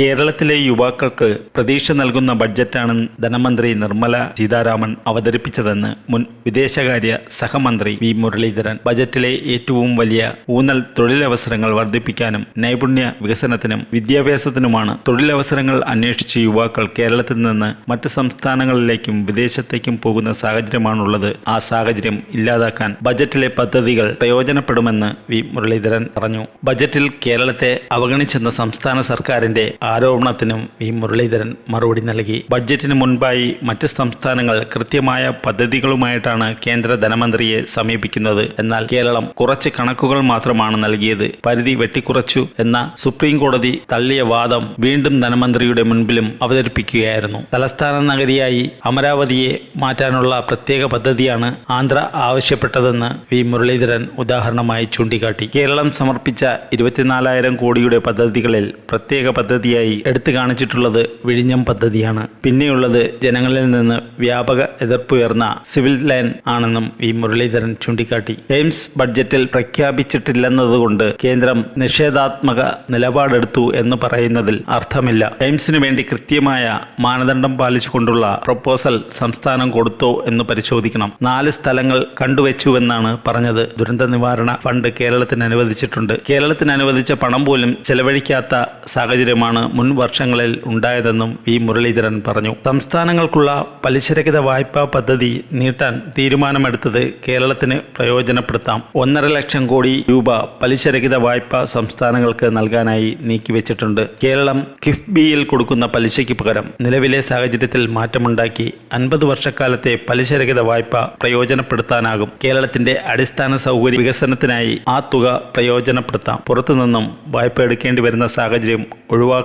കേരളത്തിലെ യുവാക്കൾക്ക് പ്രതീക്ഷ നൽകുന്ന ബഡ്ജറ്റാണ് ധനമന്ത്രി നിർമ്മല സീതാരാമൻ അവതരിപ്പിച്ചതെന്ന് മുൻ വിദേശകാര്യ സഹമന്ത്രി വി മുരളീധരൻ. ബജറ്റിലെ ഏറ്റവും വലിയ ഊന്നൽ തൊഴിലവസരങ്ങൾ വർദ്ധിപ്പിക്കാനും നൈപുണ്യ വികസനത്തിനും വിദ്യാഭ്യാസത്തിനുമാണ് തൊഴിലവസരങ്ങൾ അന്വേഷിച്ച് യുവാക്കൾ കേരളത്തിൽ നിന്ന് മറ്റ് സംസ്ഥാനങ്ങളിലേക്കും വിദേശത്തേക്കും പോകുന്ന സാഹചര്യമാണുള്ളത്. ആ സാഹചര്യം ഇല്ലാതാക്കാൻ ബജറ്റിലെ പദ്ധതികൾ പ്രയോജനപ്പെടുമെന്ന് വി മുരളീധരൻ പറഞ്ഞു. ബജറ്റിൽ കേരളത്തെ അവഗണിച്ചെന്ന സംസ്ഥാന സർക്കാരിന്റെ ആരോപണത്തിനും വി മുരളീധരൻ മറുപടി നൽകി. ബഡ്ജറ്റിന് മുൻപായി മറ്റ് സംസ്ഥാനങ്ങൾ കൃത്യമായ പദ്ധതികളുമായിട്ടാണ് കേന്ദ്ര ധനമന്ത്രിയെ സമീപിക്കുന്നത്. എന്നാൽ കേരളം കുറച്ച് കണക്കുകൾ മാത്രമാണ് നൽകിയത്. പരിധി വെട്ടിക്കുറച്ചു എന്ന സുപ്രീം കോടതി തള്ളിയ വാദം വീണ്ടും ധനമന്ത്രിയുടെ മുൻപിലും അവതരിപ്പിക്കുകയായിരുന്നു. തലസ്ഥാന നഗരിയായി അമരാവതിയെ മാറ്റാനുള്ള പ്രത്യേക പദ്ധതിയാണ് ആന്ധ്ര ആവശ്യപ്പെട്ടതെന്ന് വി മുരളീധരൻ ഉദാഹരണമായി ചൂണ്ടിക്കാട്ടി. കേരളം സമർപ്പിച്ച ഇരുപത്തിനാലായിരം കോടിയുടെ പദ്ധതികളിൽ പ്രത്യേക പദ്ധതിയായി എടുത്തു കാണിച്ചിട്ടുള്ളത് വിഴിഞ്ഞം പദ്ധതിയാണ്. പിന്നെയുള്ളത് ജനങ്ങളിൽ നിന്ന് വ്യാപക എതിർപ്പുയർന്ന സിവിൽ ലൈൻ ആണെന്നും വി മുരളീധരൻ ചൂണ്ടിക്കാട്ടി. എയിംസ് ബഡ്ജറ്റിൽ പ്രഖ്യാപിച്ചിട്ടില്ലെന്നതുകൊണ്ട് കേന്ദ്രം നിഷേധാത്മക നിലപാടെടുത്തു എന്ന് പറയുന്നതിൽ അർത്ഥമില്ല. എയിംസിനു വേണ്ടി കൃത്യമായ മാനദണ്ഡം പാലിച്ചുകൊണ്ടുള്ള പ്രപ്പോസൽ സംസ്ഥാനം കൊടുത്തോ എന്ന് പരിശോധിക്കണം. നാല് സ്ഥലങ്ങൾ കണ്ടുവച്ചുവെന്നാണ് പറഞ്ഞത്. ദുരന്ത നിവാരണ ഫണ്ട് കേരളത്തിന് അനുവദിച്ചിട്ടുണ്ട്. കേരളത്തിന് അനുവദിച്ച പണം പോലും ചെലവഴിക്കാത്ത സാഹചര്യമാണ് മുൻ വർഷങ്ങളിൽ ഉണ്ടായതെന്നും വി മുരളീധരൻ പറഞ്ഞു. സംസ്ഥാനങ്ങൾക്കുള്ള പലിശരഹിത വായ്പാ പദ്ധതി നീട്ടാൻ തീരുമാനമെടുത്തത് കേരളത്തിന് പ്രയോജനപ്പെടുത്താം. ഒന്നര ലക്ഷം കോടി രൂപ പലിശരഹിത വായ്പ സംസ്ഥാനങ്ങൾക്ക് നൽകാനായി നീക്കിവെച്ചിട്ടുണ്ട്. കേരളം കിഫ്ബിയിൽ കൊടുക്കുന്ന പലിശയ്ക്ക് പകരം നിലവിലെ സാഹചര്യത്തിൽ മാറ്റമുണ്ടാക്കി അൻപത് വർഷക്കാലത്തെ പലിശരഹിത വായ്പ പ്രയോജനപ്പെടുത്താനാകും. കേരളത്തിന്റെ അടിസ്ഥാന സൗകര്യ വികസനത്തിനായി ആ തുക പ്രയോജനപ്പെടുത്താം. പുറത്തുനിന്നും വായ്പ എടുക്കേണ്ടി വരുന്ന സാഹചര്യം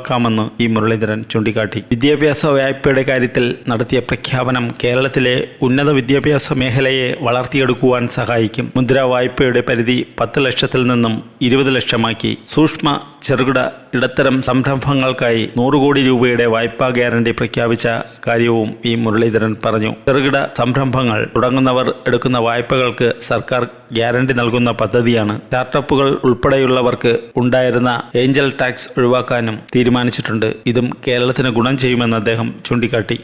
ഒഴിവാക്കാമെന്ന് ഇ മുരളീധരൻ ചൂണ്ടിക്കാട്ടി. വിദ്യാഭ്യാസ വായ്പയുടെ കാര്യത്തിൽ നടത്തിയ പ്രഖ്യാപനം കേരളത്തിലെ ഉന്നത വിദ്യാഭ്യാസ മേഖലയെ വളർത്തിയെടുക്കുവാൻ സഹായിക്കും. മുദ്രാ വായ്പയുടെ പരിധി പത്ത് ലക്ഷത്തിൽ നിന്നും ഇരുപത് ലക്ഷമാക്കി. സൂക്ഷ്മ ചെറുകിട ഇടത്തരം സംരംഭങ്ങൾക്കായി നൂറ് കോടി രൂപയുടെ വായ്പാ ഗ്യാരണ്ടി പ്രഖ്യാപിച്ച കാര്യവും ഈ മുരളീധരൻ പറഞ്ഞു. ചെറുകിട സംരംഭങ്ങൾ തുടങ്ങുന്നവർ എടുക്കുന്ന വായ്പകൾക്ക് സർക്കാർ ഗ്യാരണ്ടി നൽകുന്ന പദ്ധതിയാണ്. സ്റ്റാർട്ടപ്പുകൾ ഉൾപ്പെടെയുള്ളവർക്ക് ഉണ്ടായിരുന്ന ഏഞ്ചൽ ടാക്സ് ഒഴിവാക്കാനും തീരുമാനിച്ചിട്ടുണ്ട്. ഇതും കേരളത്തിന് ഗുണം ചെയ്യുമെന്ന് അദ്ദേഹം ചൂണ്ടിക്കാട്ടി.